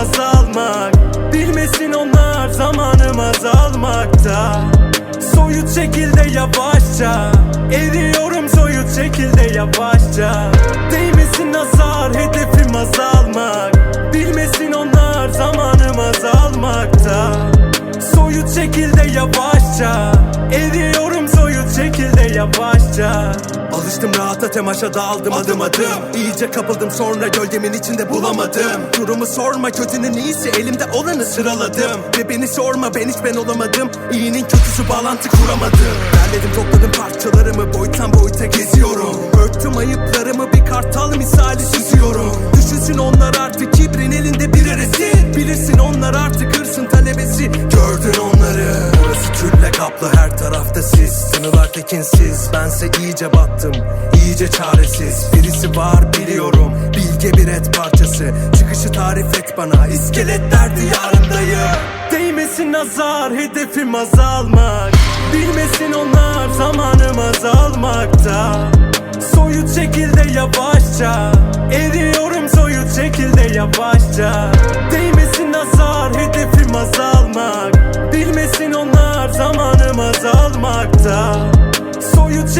azalmak. Bilmesin onlar zamanım azalmakta. Soyut şekilde yavaşça Eriyorum soyut şekilde yavaşça. Değmesin nazar hedefim azalmak. Bilmesin onlar zamanım azalmakta. Soyut şekilde yavaşça Eriyorum soyut şekilde yavaşça Alıştım rahata temaşa daldım adım adım İyice kapıldım sonra gölgemin içinde bulamadım. Durumu sorma kötünün iyisi elimde olanı sıraladım. Ve beni sorma ben hiç ben olamadım. İyinin kötüsü bağlantı kuramadım. Derledim topladım parçalarımı boyuttan boyuta geziyorum. Örttüm ayıplarımı bir kartal misali süzüyorum. Düşünsün onlar artık kibrin elinde bir resim Bilirsin onlar artık hırsın talebesi. Gördün onları. Orası külle kaplı her tarafta sis tekinsiz. Bense iyice battım iyice çaresiz. Birisi var biliyorum. Bilge bir et parçası. Çıkışı tarif et bana. İskeletler diyarındayım Değmesin nazar hedefim azalmak. Bilmesin onlar zamanım azalmakta. Soyut şekilde yavaşça. Eriyorum soyut şekilde yavaşça. Değmesin nazar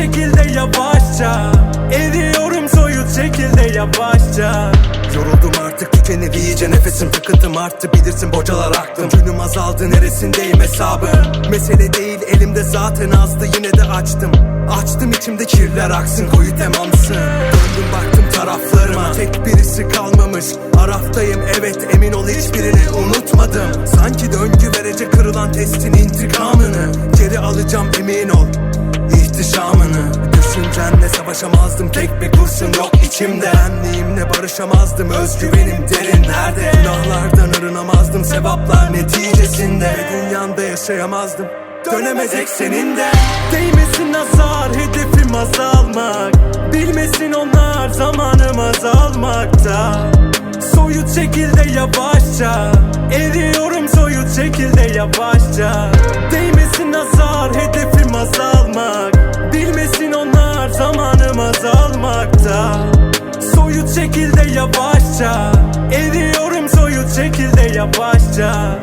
şekilde yavaşça. Eriyorum soyut şekilde yavaşça. Yoruldum artık tükenir iyice nefesim. Tıkıntım arttı Bilirsin bocalar aklım Günüm azaldı neresindeyim hesabı Mesele değil elimde zaten azdı yine de açtım. Açtım içimde kirler aksın koyu temamsın. Döndüm baktım taraflarıma. Tek birisi kalmamış Araftayım. Evet emin ol hiçbirini unutmadım. Sanki döngü verecek kırılan testin intikamını Geri alacağım emin ol ihtişamını Düşüncenle savaşamazdım. Tek bir kurşun yok içimde. Benliğimle barışamazdım. Özgüvenim derinlerde Günahlardan arınamazdım. Sevaplar neticesinde. Ve dünyanda yaşayamazdım. Dönemez ekseninde Değmesin nazar hedefim azalmak. Bilmesin onlar zamanım azalmakta. Soyut şekilde yavaşça. Eriyorum soyut şekilde yavaşça. Değmesin nazar hedefim azalmak azalmakta Soyut şekilde yavaşça. Eriyorum soyut şekilde yavaşça